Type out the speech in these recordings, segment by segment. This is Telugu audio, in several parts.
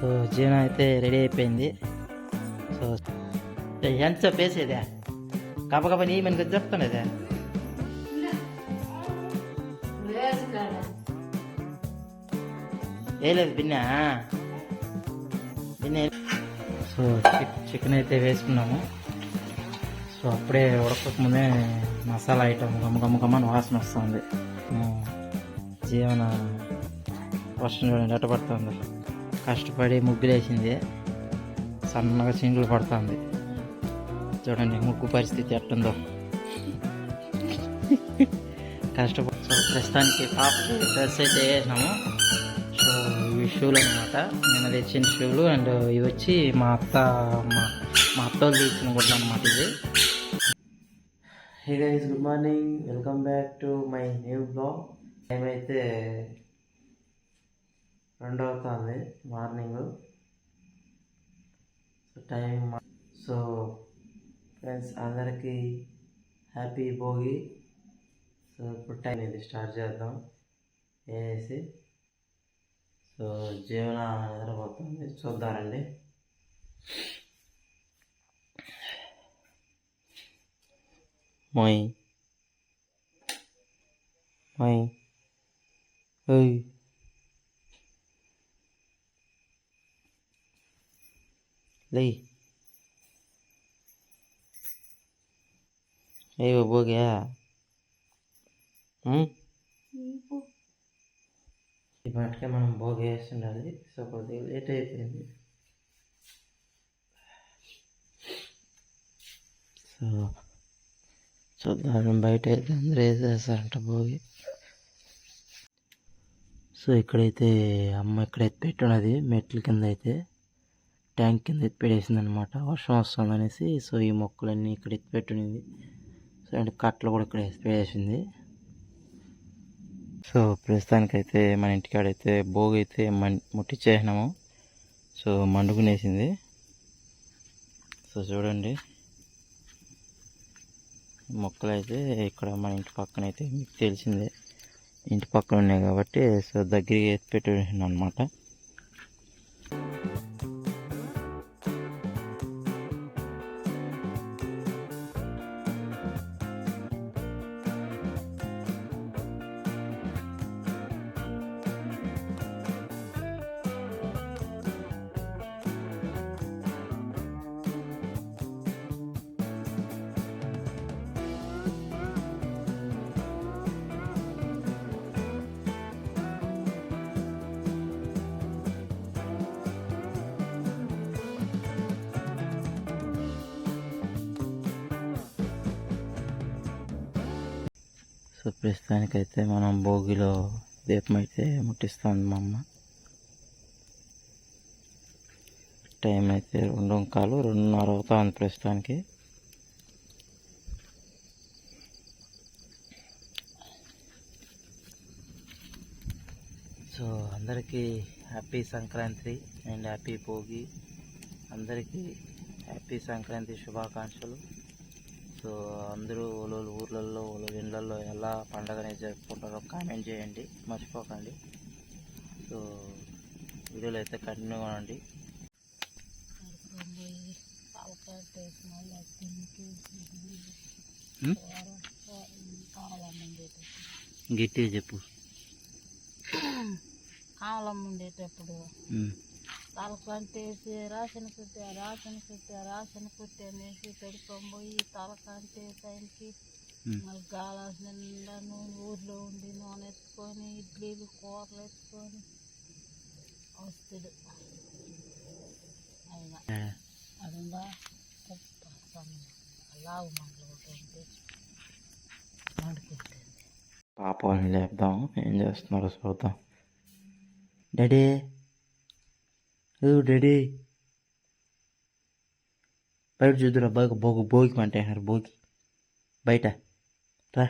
సో జీవనం అయితే రెడీ అయిపోయింది. సో ఎంత వేసేదే? కప్ప నీ మనకి చెప్తానేదే వేయలేదు బిన్నా. బిన్న సో చికెన్ అయితే వేసుకున్నాము. సో అప్పుడే ఉడకముందే మసాలా ఐటమ్ గమ్మ గమ్మ గమ్మని వాసన వస్తుంది. జీవన వర్షం చూడండి ఎట్టబడుతుంది కష్టపడి ముగ్గులేసింది. సన్నగా చింగులు పడుతుంది చూడండి ముగ్గు పరిస్థితి ఎట్టుందో. కష్టపడి సో ప్రస్తుతానికి పాప డ్రెస్ అయితే వేసినాము. సో ఇవి షూలు అనమాట నేను తెచ్చిన షూలు అండ్ ఇవి వచ్చి మా అత్త మా మా అత్త వాళ్ళు తెచ్చిన అనమాట ఇది hey guys good morning welcome back to my new vlog time రెండు అవుతుంది morning. So time so friends అందరికీ హ్యాపీ భోగి. సో ఇప్పుడు టైం ఇది స్టార్ట్ చేద్దాం. వేసి సో జీవన నిద్రపోతుంది. చూద్దారండి మొయ్. మొయ్. ఓయ్. లే ఏ బోగా ఈ పాటకే మనం భోగి వేస్తుండాలి సో కొద్దిగా లేట్ అయిపోయింది సో చూద్దాం బయట అయితే అందరూ వేసేస్తారంట భోగి సో ఇక్కడైతే అమ్మ ఇక్కడైతే పెట్టున్నది మెట్ల కింద అయితే? ట్యాంక్ కింద ఎత్తిపెట్టేసింది అనమాట వర్షం వస్తుంది అనేసి సో ఈ మొక్కలన్నీ ఇక్కడ ఎత్తిపెట్టునింది. సో అండ్ కట్టలు కూడా ఇక్కడ ఎత్తిపెట్టేసింది సో ప్రస్తుతానికైతే మన ఇంటికాడైతే భోగి అయితే మన్ ముట్టించేసినాము సో మండుకునేసింది. సో చూడండి. మొక్కలు అయితే ఇక్కడ మన ఇంటి పక్కన అయితే మీకు తెలిసిందే. ఇంటి పక్కన ఉన్నాయి కాబట్టి సో దగ్గరికి ఎత్తిపెట్టేసాను అనమాట ప్రస్తుతానికైతే మనం భోగిలో దీపం అయితే ముట్టిస్తుంది మా అమ్మ టైం అయితే రెండు కాలు రెండున్నర అవుతుంది ప్రస్తుతానికి. సో అందరికీ happy Sankranti and happy Bhogi. అందరికీ హ్యాపీ సంక్రాంతి శుభాకాంక్షలు. సో అందరూ వాళ్ళ ఊర్లలో వాళ్ళ ఇళ్ళల్లో ఎలా పండగని జరుపుకుంటారో కామెంట్ చేయండి. మర్చిపోకండి. సో వీడియోలు అయితే కంటిన్యూ అవ్వండి. గట్టిగా చెప్పు. కాలం ఉండేటప్పుడు ఉమ్. తలకంటేసి రాసిన కుట్టే రాసిన కుట్టే రాసిన కుట్టే అనేసి పెట్టుకొని పోయి ఆయనకి ఉమ్. మళ్ళీ గాలాస్ నిండా నూనె ఊర్లో ఉండి నూనె ఎత్తుకొని ఇడ్లీలు కూరలు ఎత్తుకొని వస్తాడు. అదుందా కుప్ప సన్న లావు మంటలు ఉంటుంది పాప లేపుదాం. ఏం చేస్తున్నారో చూద్దాం. డాడీ. డాడీ బయట చూద్దురా బాగా భోగి భోగి మంట అంటారు భోగి బయట. రా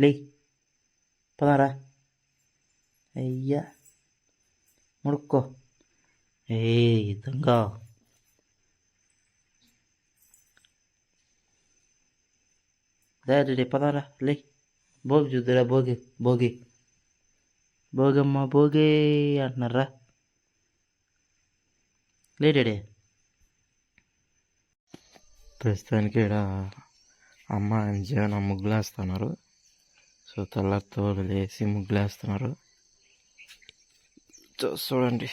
లే. పదారా అయ్యా. ముడుక్కో. ఏ దొంగ. డాడీ పదారా లే. భోగి చూద్దురా భోగి భోగి భోగమ్మ భోగి అంటున్నారా? లేడేడే. ప్రస్తుతానికి ఇక్కడ అమ్మ జీవన ముగ్గులేస్తున్నారు. సో తెల్లతో లేసి ముగ్గులేస్తున్నారు. చూడండి.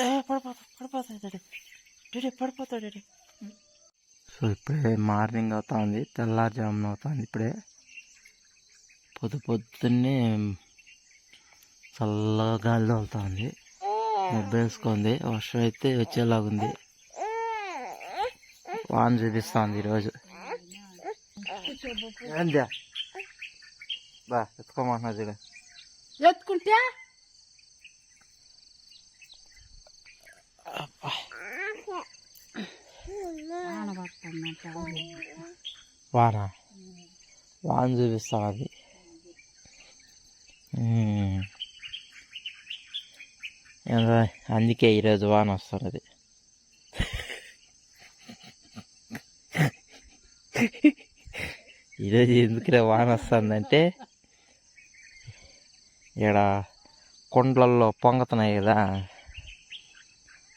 ఏ పడిపోతా పడిపోతాయి డాడీ. డాడీ పడిపోతాడు డాడీ. సో ఇప్పుడే మార్నింగ్ అవుతుంది తెల్లారుజామున అవుతుంది ఇప్పుడే. పొద్దు పొద్దున్నే చల్లగా గాలి తోలుతుంది ముబ్బేసుకుంది వర్షం అయితే వచ్చేలాగుంది. వాన చూపిస్తుంది ఈరోజు. ఏందా? బా ఎత్తుకోమంటున్నా చూడ. ఎత్తుకుంటే? వానా వాన వాన చూపిస్తుంది అందుకే ఈరోజు వాన వస్తున్నది. ఈరోజు ఎందుకు వాన వస్తుందంటే ఇక్కడ కొండలలో పొంగుతున్నాయి కదా.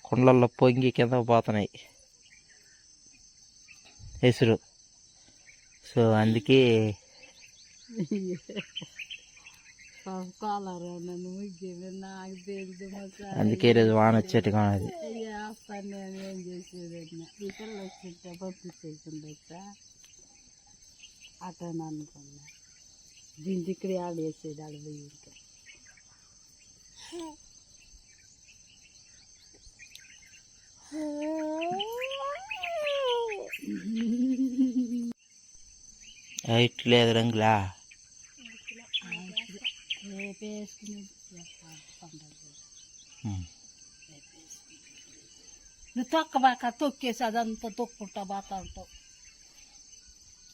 కొండలల్లో పొంగి కింద పోతున్నాయి. ఎసురు సో అందుకే నన్ను అందుకే ఈరోజు వాన వచ్చేట్టుగా ఉన్నది వేస్తాను ఏం చేసేది పిల్ల అనుకున్నా దీనికి ఇక్కడ ఆడేసేది ఆడ పోయి ఇంకా హైట్ లేదు రంగులా. నువ్వు తొక్కబాక తొక్కేసి అదంతా తొక్కుంటా బాతా ఉంటావు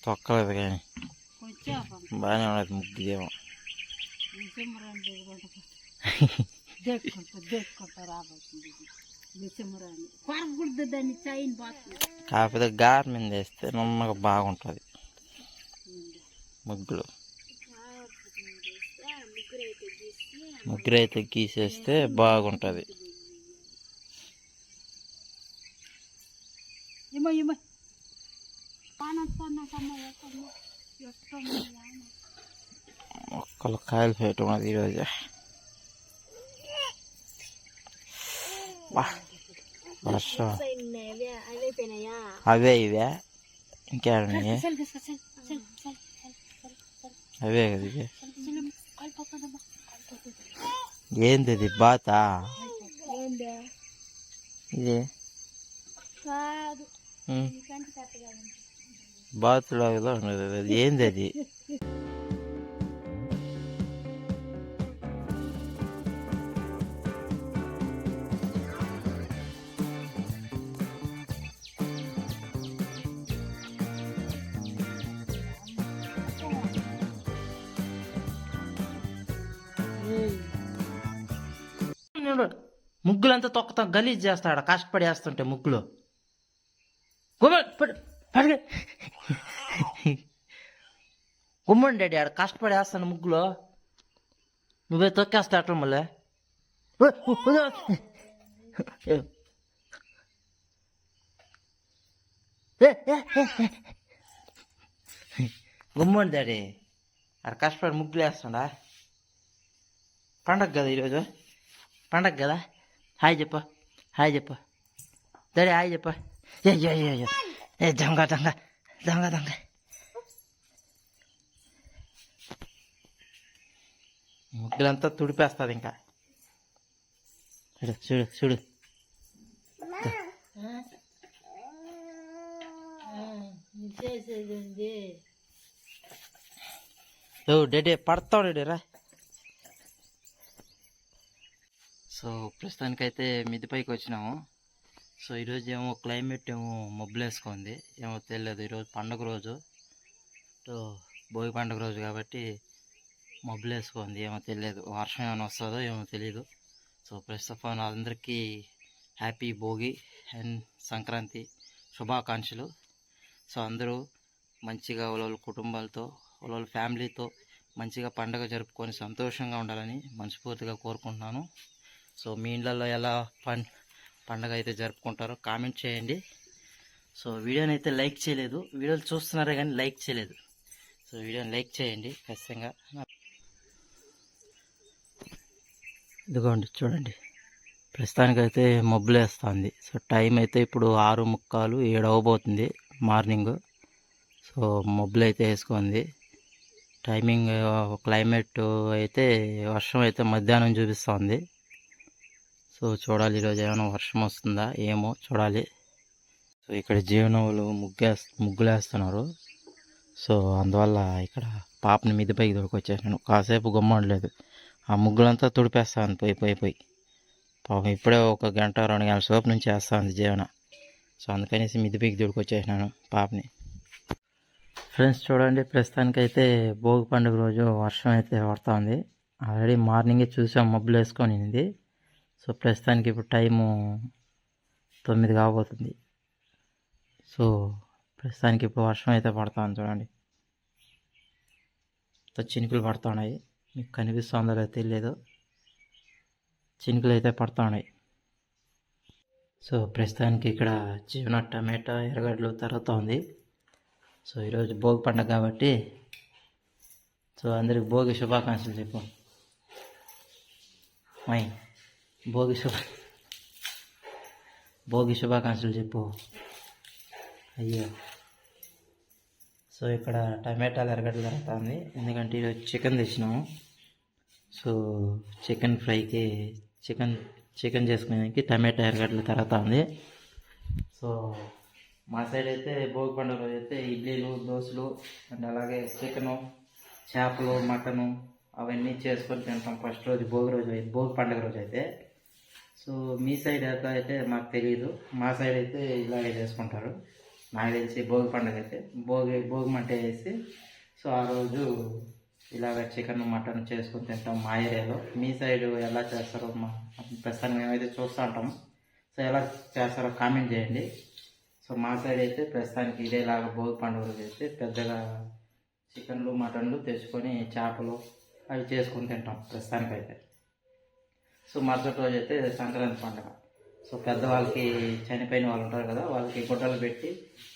తొక్కలేదు కానీ. బాగానే ఉన్నది ముగ్గుదేమో దెక్కుంటా దెక్కుంటా రాబోతుంది. కాకపోతే గార్ మీద వేస్తే నమ్మగా బాగుంటుంది. ముగ్గులు. ముగ్గురు అయితే గీసేస్తే బాగుంటుంది. మొక్కలు కాయలు పెట్టడం అది ఈరోజు. బా, వర్షం అవే ఇవే ఇంకేడున్నాయి చల్ చల్ చల్ చల్ చల్ అవే కదా ఇవే చల్ కాలిపోతుందమ్మా ఏంది అది బాత ఏందే ఇది కాదు ఉమ్, కంటి కట్టగా ఉంది బాతులాగా ఉన్నది అది. అది ఏంది అది ముగ్గులంతా తొక్కుతాం గలీజ్ చేస్తాడు. కష్టపడి వేస్తుంటే ముగ్గులు. గుమ్మండి డాడీ ఆడ కష్టపడి వేస్తాను ముగ్గులు. నువ్వే తొక్కేస్తా అట్లా మళ్ళీ? ఓ, డాడీ ఆడ కష్టపడి ముగ్గులు వేస్తాడా? పండగ కదా ఈరోజు? పండగ కదా? హాయ్ చెప్ప హాయ్ చెప్ప డాడీ హాయ్ చెప్ప ఏ ఏ ఏ ఏ. దొంగ దొంగ దొంగ దొంగ ముగ్గులంతా తుడిపేస్తుంది ఇంకా చూడు చూడు చూడు చేసేది ఓ డెడే పడతావు డెడే రా సో ప్రస్తుతానికైతే మిద్ది పైకి వచ్చినాము. సో ఈరోజు ఏమో క్లైమేట్ ఏమో మబ్బులేసుకుంది. ఏమో తెలియదు ఈరోజు పండుగ రోజు. సో భోగి పండుగ రోజు కాబట్టి మబ్బులేసుకుంది. ఏమో తెలియదు వర్షం ఏమైనా వస్తుందో ఏమో తెలియదు సో ప్రస్తుతం అందరికీ హ్యాపీ భోగి అండ్ సంక్రాంతి శుభాకాంక్షలు. సో అందరూ మంచిగా వాళ్ళ కుటుంబాలతో వాళ్ళ ఫ్యామిలీతో మంచిగా పండగ జరుపుకొని సంతోషంగా ఉండాలని మనస్ఫూర్తిగా కోరుకుంటున్నాను. సో మీ ఇళ్ళల్లో ఎలా పం పండగ అయితే జరుపుకుంటారో కామెంట్ చేయండి. సో వీడియోని అయితే లైక్ చేయలేదు. వీడియోలు చూస్తున్నారే కానీ లైక్ చేయలేదు. సో వీడియోని లైక్ చేయండి ఖచ్చితంగా. ఇదిగోండి చూడండి. ప్రస్తుతానికైతే మబ్బులు వేస్తుంది సో టైం అయితే ఇప్పుడు ఆరు ముక్కాలు ఏడు అవ్వబోతుంది మార్నింగ్. సో మబ్బులు అయితే వేసుకుంది. టైమింగ్ క్లైమేట్ అయితే వర్షం అయితే మధ్యాహ్నం చూపిస్తుంది. సో చూడాలి ఈరోజు ఏమైనా వర్షం వస్తుందా ఏమో చూడాలి. సో ఇక్కడ జీవనవులు ముగ్గు ముగ్గులేస్తున్నారు. సో అందువల్ల ఇక్కడ పాపని మీద పైకి దొరికొచ్చేసాను కాసేపు గుమ్మడలేదు. ఆ ముగ్గులంతా తుడిపేస్తాను పోయి పోయి పోయి. పాపం ఇప్పుడే ఒక గంట రెండు గంటల సేపు నుంచి వేస్తాను జీవన. సో అందుకనేసి మిద్ది పైకి దొరికొచ్చేసినాను పాపని. ఫ్రెండ్స్ చూడండి ప్రస్తుతానికైతే భోగి పండుగ రోజు వర్షం అయితే పడుతుంది. ఆల్రెడీ మార్నింగే చూసాం మబ్బులు వేసుకొని ఉంది. సో ప్రస్తుతానికి ఇప్పుడు టైము తొమ్మిది కాబోతుంది. సో ప్రస్తుతానికి ఇప్పుడు వర్షం అయితే పడుతుంది చూడండి. చినుకులు పడుతున్నాయి మీకు కనిపిస్తుందో లేదో తెలియదు. చినుకులు అయితే పడుతున్నాయి సో ప్రస్తుతానికి ఇక్కడ జీవన టమాటా ఎర్రగడ్డలు తరుగుతుంది సో ఈరోజు భోగి పండుగ కాబట్టి సో అందరికి భోగి శుభాకాంక్షలు చెప్పు. మై భోగి శుభ భోగి శుభాకాంక్షలు చెప్పు. అయ్యో. సో ఇక్కడ టమాటాలు ఎరగడ్డలు జరుగుతుంది. ఎందుకంటే ఈరోజు చికెన్ తెచ్చినాము. సో చికెన్ ఫ్రైకి చికెన్ చికెన్ చేసుకునేదానికి టమాటా ఎరగడ్డలు తరుగుతుంది. సో మా సైడ్ అయితే భోగి పండుగ రోజు అయితే ఇడ్లీలు దోశలు అండ్ అలాగే చికెను చేపలు మటను అవన్నీ చేసుకొని తింటాం ఫస్ట్ రోజు భోగి రోజు అయితే భోగి పండుగ రోజు అయితే. సో మీ సైడ్ ఎట్లా అయితే మాకు తెలియదు మా సైడ్ అయితే ఇలాగే చేసుకుంటారు. నాకు తెలిసి భోగి పండుగ అయితే భోగి భోగి మంట వేసి సో ఆ రోజు ఇలాగ చికెన్ మటన్ చేసుకొని తింటాం మా ఏరియాలో. మీ సైడ్ ఎలా చేస్తారో మా ప్రస్తుతానికి మేమైతే చూస్తూ ఉంటాం. సో ఎలా చేస్తారో కామెంట్ చేయండి. సో మా సైడ్ అయితే ప్రస్తుతానికి ఇదేలాగా భోగి పండుగ రోజు అయితే పెద్దగా చికెన్లు మటన్లు తెచ్చుకొని చేపలు అవి చేసుకుని తింటాం ప్రస్తుతానికైతే. సో మరుసటి రోజు అయితే సంక్రాంతి పండుగ. సో పెద్దవాళ్ళకి చనిపోయిన వాళ్ళు ఉంటారు కదా వాళ్ళకి గుడ్డలు పెట్టి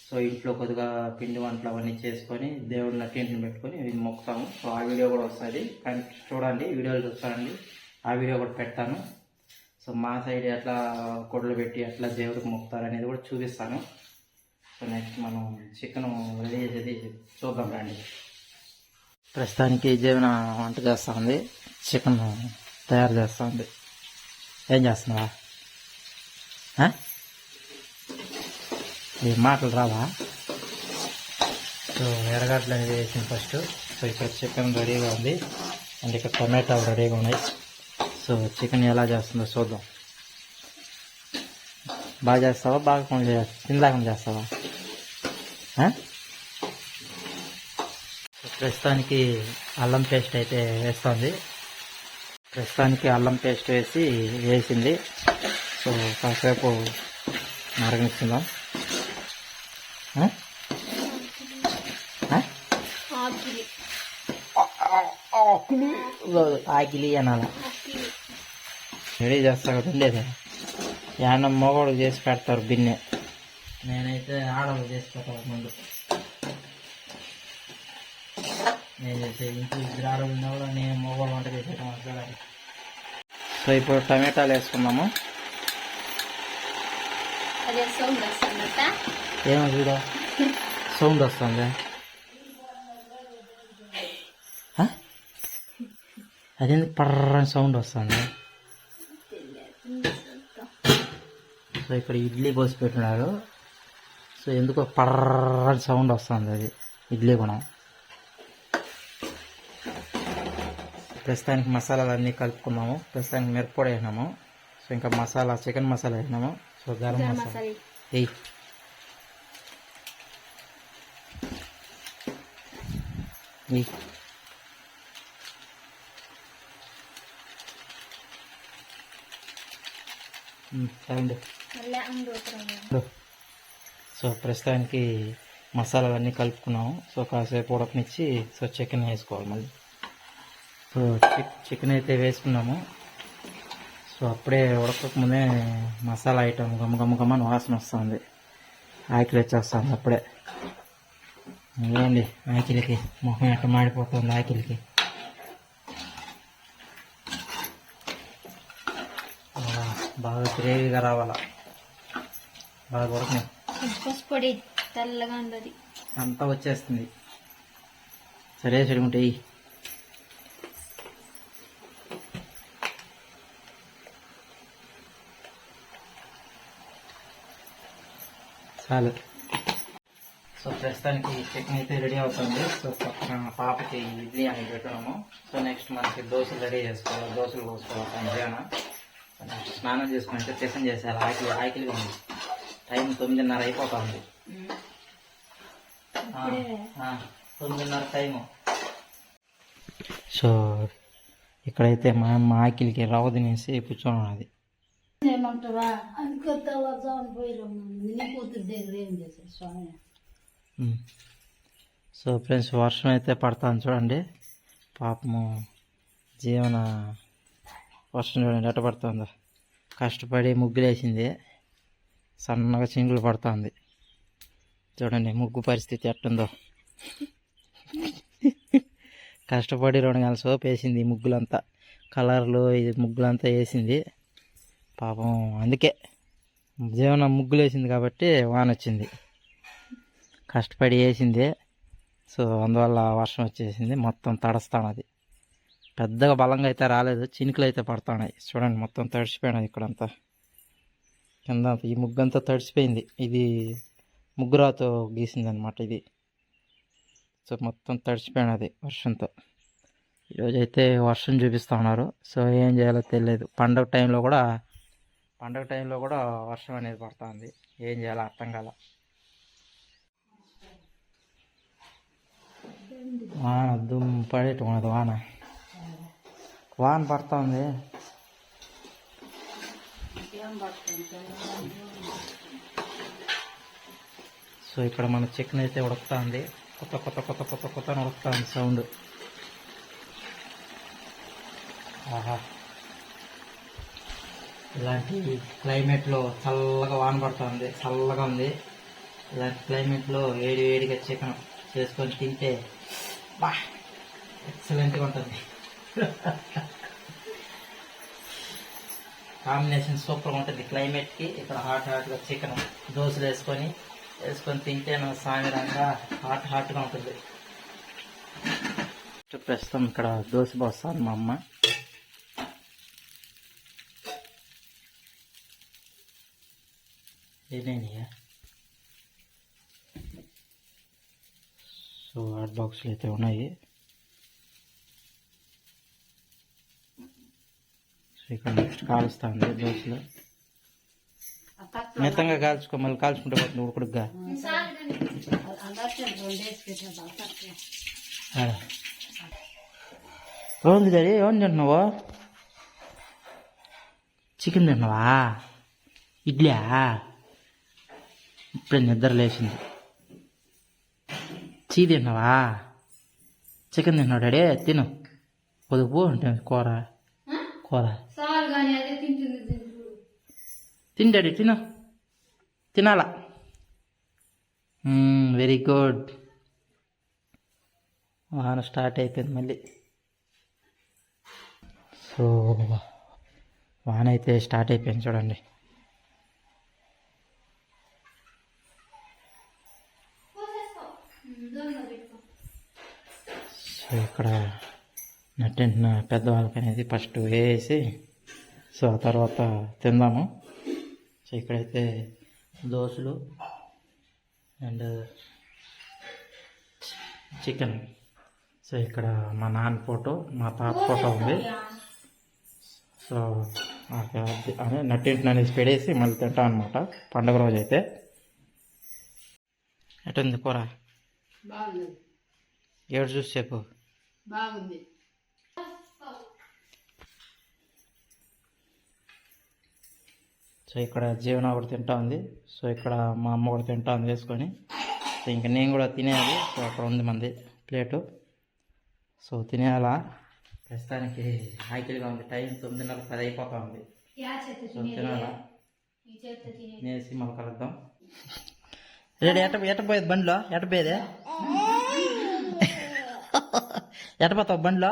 సో ఇంట్లో కొద్దిగా పిండి వంటలు అవన్నీ చేసుకొని దేవుడిని అట్టింటిని పెట్టుకొని మొక్కుతాము. సో ఆ వీడియో కూడా వస్తుంది. కానీ చూడండి వీడియోలు చూస్తానండి ఆ వీడియో కూడా పెడతాను. సో మా సైడ్ ఎట్లా కొడలు పెట్టి ఎట్లా దేవుడికి మొక్కుతారు అనేది కూడా చూపిస్తాను. సో నెక్స్ట్ మనం చికెన్ రెడీ చేసేది చూద్దాం రండి. ప్రస్తుతానికి జీవన వంట చేస్తుంది చికెన్ తయారు చేస్తుంది ఏం చేస్తున్నావా? ఆ? ఈ మాటలు రావా? సో ఎర్రగడ్డలు అనేది వేసింది ఫస్ట్ సో ఇక్కడ చికెన్ రెడీగా ఉంది. అండ్ ఇక్కడ టమాటాలు రెడీగా ఉన్నాయి. సో చికెన్ ఎలా చేస్తుందో చూద్దాం. బాగా చేస్తావా? బాగా కొంచెం తినలేకుండా చేస్తావా? ప్రస్తుతానికి అల్లం పేస్ట్ అయితే వేస్తుంది. ప్రస్తుతానికి అల్లం పేస్ట్ వేసి వేసింది. సో కాసేపు మరగనిస్తుందాం ఆ? ఆకిలి అనాల. రెడీ చేస్తా కదా లేదా యానం మగవాడు చేసి పెడతారు బిన్నె. నేనైతే ఆడవాళ్ళు చేసి పెడతాను ముందు. నేను చేసే ఇంట్లో ఇద్దరు ఉన్నా కూడా నేను మగవాడు వంట చేసేట చూడాలి సో ఇప్పుడు టమాటాలు వస్తుందట. ఏమో చూడ. సౌండ్ వస్తుంది. ఆ? అదేంది పర్రని సౌండ్ వస్తుంది? సో ఇక్కడ ఇడ్లీ పోసి పెట్టినారు సో ఎందుకో పర్రని సౌండ్ వస్తుంది అది. ఇడ్లీ కూడా ప్రస్తుతానికి మసాలాలు అన్నీ కలుపుకున్నాము. ప్రస్తుతానికి మిరప్పొడి వేసినాము. సో ఇంకా మసాలా చికెన్ మసాలా వేసినాము. సో గరం మసాలా. అందు. సో ప్రస్తుతానికి మసాలాలన్నీ కలుపుకున్నాము. సో కాసేపు ఉడకనిచ్చి సో చికెన్ వేసుకోవాలి మళ్ళీ. సో చిక్ చికెన్ అయితే వేసుకున్నాము. సో అప్పుడే ఉడకకముందే మసాలా ఐటమ్ గమ్మ గమ్మ గమ్మని వాసన వస్తుంది. ఆకిలి వచ్చేస్తుంది అప్పుడే. ఏంటి ఆకిలికి మొహం ఎట్ట మాడిపోతుంది ఆకిలికి. బాగా గ్రేవీగా రావాలా. బాగా ఉడకని పసుపొడి తెల్లగా ఉండదు అంతా వచ్చేస్తుంది. సరే చెడుకుంటే చాలు. సో ప్రస్తుతానికి చికెన్ అయితే రెడీ అవుతుంది. సో పక్కన పాపకి ఇడ్లీ అని పెట్టడము. సో నెక్స్ట్ మనకి దోశలు రెడీ చేసుకోవాలి. దోశలు పోసుకోవాలి మధ్యాహ్న. నెక్స్ట్ స్నానం చేసుకుంటే టిఫిన్ చేసేయాలి. ఆకిలి ఆకిలిగా ఉంది. టైం తొమ్మిదిన్నర అయిపోతుంది. తొమ్మిదిన్నర టైము. సో ఇక్కడైతే మా అమ్మ ఆకిలికి రవ్వ తినేసి కూర్చొని ఉన్నది. ఏమంటావా? నీ కూతురు దగ్గర ఏం చేశారు స్వామి? సో ఫ్రెండ్స్ వర్షం అయితే పడుతుంది చూడండి. పాపము జీవన వర్షం చూడండి ఎట్ట పడుతుందో. కష్టపడి ముగ్గులేసింది. సన్నగా చింగులు పడుతుంది. చూడండి ముగ్గు పరిస్థితి ఎట్టుందో. కష్టపడి రెండు నెలల సోప్ వేసింది ముగ్గులంతా. కలర్లు ఇది ముగ్గులంతా వేసింది. పాపం అందుకే జీవనం ముగ్గులేసింది కాబట్టి వాన వచ్చింది కష్టపడి వేసింది. సో అందువల్ల వర్షం వచ్చేసింది. మొత్తం తడుస్తున్నది పెద్దగా బలంగా అయితే రాలేదు. చినుకులు అయితే పడుతున్నాయి చూడండి మొత్తం తడిసిపోయినది ఇక్కడంతా. కింద ఈ ముగ్గు అంతా తడిసిపోయింది. ఇది ముగ్గురాతో గీసింది అనమాట ఇది. సో మొత్తం తడిసిపోయినది వర్షంతో. ఈరోజు అయితే వర్షం చూపిస్తూ ఉన్నారు. సో ఏం చేయాలో తెలియదు పండగ టైంలో కూడా పండగ టైంలో కూడా వర్షం అనేది పడుతుంది. ఏం చేయాలో అర్థం కాల. వాన దుమ్ వాన. వాన పడుతుంది. సో ఇక్కడ మన చికెన్ అయితే ఉడుకుతుంది. కొత్త కొత్త కొత్త కొత్త కొత్త అని ఉడుకుతుంది సౌండ్. ఆహా. ఇలాంటి క్లైమేట్లో చల్లగా వాన పడుతుంది చల్లగా ఉంది. ఇలాంటి క్లైమేట్లో వేడి వేడిగా చికెన్ చేసుకొని తింటే బా ఎక్సలెంట్గా ఉంటుంది. కాంబినేషన్ సూపర్గా ఉంటుంది క్లైమేట్కి ఇక్కడ హాట్ హాట్గా చికెన్ దోశలు వేసుకొని వేసుకొని తింటే నా సాయంత్రంగా హాట్ హాట్గా ఉంటుంది. ప్రస్తుతం ఇక్కడ దోశ పోస్తాను మా అమ్మ. ఏమైనాయా సో హాట్ బాక్స్లు అయితే ఉన్నాయి సో ఇక్కడ నెక్స్ట్ కాలుస్తుంది దోశలు మితంగా కాల్చుకో మళ్ళీ కాల్చుకుంటే పోతుంది ఉడుకుడుగ్గా అందరికీ రెండేసి పెట్టాను అత్తకి ఏముంది డాడీ ఏమని తింటున్నావు చికెన్ తింటున్నావా ఇడ్లీ ఇప్పుడే నిద్ర లేచింది. చీ తిన్నావా? చికెన్ తిన్నావు డాడీ తిను. పొదుపు అంటే కూర. కూర. తిని. డాడీ తిను. తినాలా? Very good. వాన స్టార్ట్ అయిపోయింది మళ్ళీ. సో వాన అయితే స్టార్ట్ అయిపోయింది చూడండి. సో ఇక్కడ నట్టింటిన పెద్దవాళ్ళకి అనేది ఫస్ట్ వేసి సో ఆ తర్వాత తిందాము. సో ఇక్కడైతే దోశలు అండ్ చికెన్. సో ఇక్కడ మా నాన్న ఫోటో మా తాత ఫోటో ఉంది. సో అది- నట్టింటిని అనేసి పెడేసి మళ్ళీ తింటాం అనమాట పండగ రోజు అయితే. ఎటుంది కూర? ఏడు చూసి చెప్పు. బాగుంది. సో ఇక్కడ జీవన ఒకటి తింటా ఉంది. సో ఇక్కడ మా అమ్మ కూడా తింటా ఉంది వేసుకొని. సో ఇంకా నేను కూడా తినేయాలి. సో అక్కడ ఉంది మంది ప్లేటు. సో తినేయాలా? ప్రస్తుతానికి ఆకలిగా ఉంది. టైం తొమ్మిదిన్నర పది అయిపోతా ఉంది. సో తినాలా? తినేసి మళ్ళీ కలుద్దాం. రెడీ ఎట ఎట పోయేది బండిలో? ఎట పోయేది? ఎట పోతావు బండిలో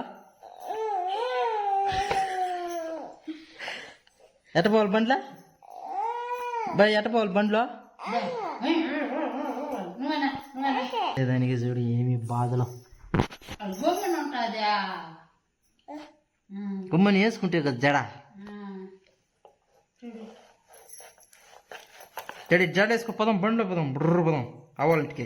ఎట పోవాలి బండిలో బాయ్ ఎట పోవాలి బండిలో దానికి చూడు ఏమి బాధలు గుమ్మని వేసుకుంటే కదా జడ జడ జడ వేసుకో పదం బండిలో పదం బుర్ర పదం అవ్వాలంటికి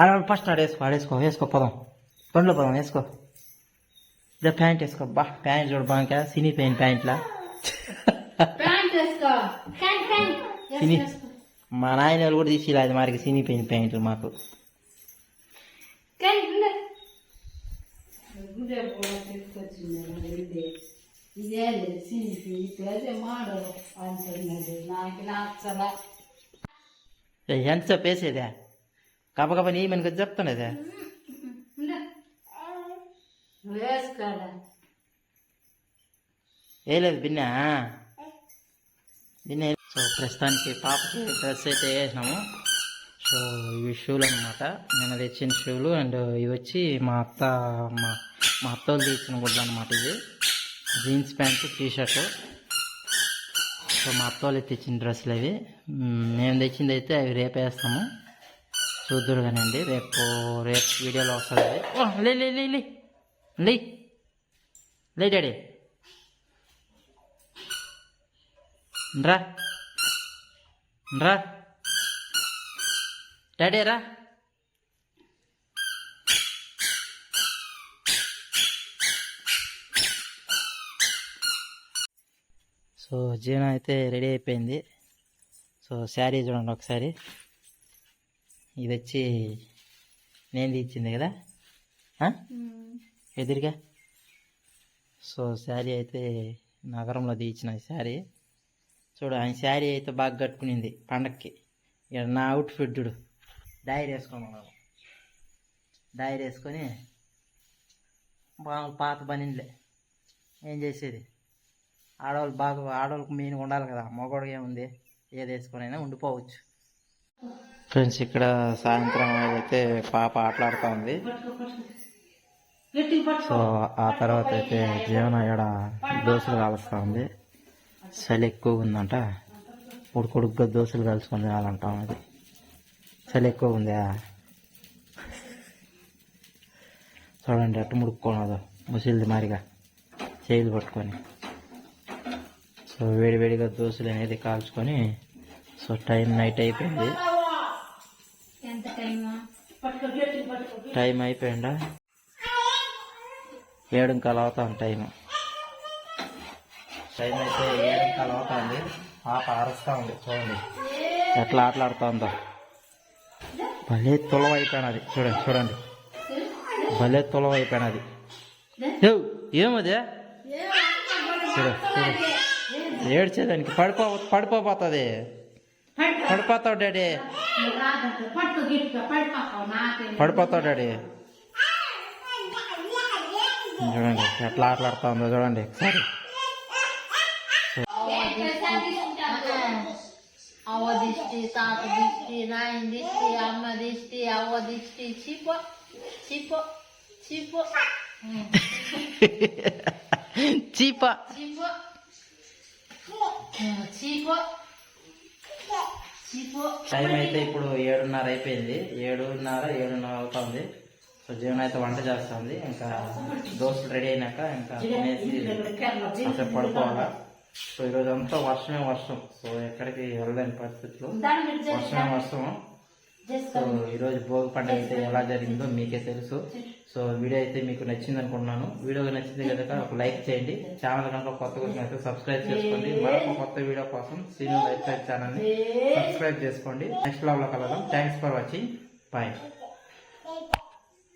అలా ఫస్ట్ ఆడ వేసుకో ఆడేసుకో వేసుకో పదం బండ్లో పదం వేసుకో ఇదే ప్యాంట్ వేసుకో బా ప్యాంట్ చూడు బాగా సినీ పెయిన్ ప్యాంట్లా ప్యాంట్ వేసుకో ప్యాంట్ ప్యాంట్ సినీ మా నాయన వాళ్ళు కూడా తీసి అది మారికి సినీ పెయిన్ ప్యాంట్లు మాకు ఇదే సినిపి అదే కబ నీ మనకు చెప్తానేదే వేసుకోరా వేయలేదు బిన్న బిన్న సో ప్రస్తుతానికి పాపకి డ్రెస్ అయితే వేసినాము. సో ఇవి షూలు అనమాట నేను తెచ్చిన షూలు అండ్ ఇవి వచ్చి మా అత్త మా మా అత్త వాళ్ళు తెచ్చిన గుడ్లు అనమాట ఇది jeans pant T shirt so మా అత్త వాళ్ళు తెచ్చిన డ్రెస్సులు అవి. మేము తెచ్చింది అయితే అవి రేపు వేస్తాము చూద్దరు కానివ్వండి రేపు రేపు వీడియోలో వస్తుంది. ఓ, లే లే లే లే. లే. లే డాడీ. రా. రా. డాడీ రా. సో జీవనం అయితే రెడీ అయిపోయింది. సో శారీ చూడండి ఒకసారి. ఇది వచ్చి నేను తీర్చింది కదా? ఎదురుగా? సో శారీ అయితే నగరంలో తీయించిన ఈ శారీ. చూడు ఆయన శారీ అయితే బాగా కట్టుకునింది పండక్కి. ఇక నా అవుట్ఫిట్ చూడు. డైరీ వేసుకున్నాను డైరీ వేసుకొని బాగా పాత బనిన్లే. ఏం చేసేది? ఆడవాళ్ళు బాగా ఆడవాళ్ళకి మెయిన్ ఉండాలి కదా. మగవాడికి ఏముంది? ఏది వేసుకొనైనా ఉండిపోవచ్చు. ఫ్రెండ్స్ ఇక్కడ సాయంత్రం అయితే పాప ఆటలాడుతూ ఉంది సో ఆ తర్వాత అయితే జీవన ఇక్కడ దోశలు కాలుస్తూ ఉంది చలి ఎక్కువ ఉందంట. ఉడుకుడుగ్గా దోశలు కలుసుకొని తినాలంటాం అది. చలి ఎక్కువ ఉందా? చూడండి అట్టు ముడుక్కోనదు ముసిలిది మారిగా చేయిలు పట్టుకొని. సో వేడివేడిగా దోశలు అనేది కాల్చుకొని సో టైం నైట్ అయిపోయింది. టైం అయిపోయిందా? ఏడు అవుతాను టైం టైం అయితే ఏడు కాలు అవుతుంది. పాప అరుస్తూ ఉంది చూడండి. ఎట్లా ఆటలాడుతూ ఉందో భలే తులవ అయిపోయినది చూడండి చూడండి. భలే తులవ అయిపోయినది ఏమది? చూడు చూడు. ఏడ్చేదానికి పడిపో పడిపోతుంది పడిపోతావు డాడీ పట్టుకో గిట్టుకో పడిపోతావు నాకే పడిపోతావు డాడీ చూడండి ఎట్లా ఆటలాడుతా ఉందో చూడండి ఒకసారి అవ్వ దిష్టి తాత దిష్టి నాయన దిష్టి అమ్మ దిష్టి అవ్వ దిష్టి చిపో చిపో చిపో చీప చిపో చిపో చిపో టైం అయితే ఇప్పుడు ఏడున్నర అయిపోయింది. ఏడున్నర ఏడున్నర అవుతుంది. సో జీవన అయితే వంట చేస్తుంది. ఇంకా దోశలు రెడీ అయినాక ఇంకా తినేసి కాసేపు పడుకోవాలా. సో ఈరోజు అంతా వర్షమే వర్షం. సో ఎక్కడికి వెళ్ళలేని పరిస్థితిలో వర్షమే వర్షం సో ఈరోజు భోగి పండుగ అయితే ఎలా జరిగిందో మీకే తెలుసు. సో వీడియో అయితే మీకు నచ్చింది అనుకుంటున్నాను వీడియో నచ్చింది కనుక ఒక లైక్ చేయండి. ఛానల్ కనుక కొత్తగా వచ్చినట్టు సబ్స్క్రైబ్ చేసుకోండి. మరొక కొత్త వీడియో కోసం సీనియర్ లైఫ్ స్టైల్ ఛానల్ని సబ్స్క్రైబ్ చేసుకోండి. నెక్స్ట్లో కలదాం థ్యాంక్స్ ఫర్ వాచింగ్ బాయ్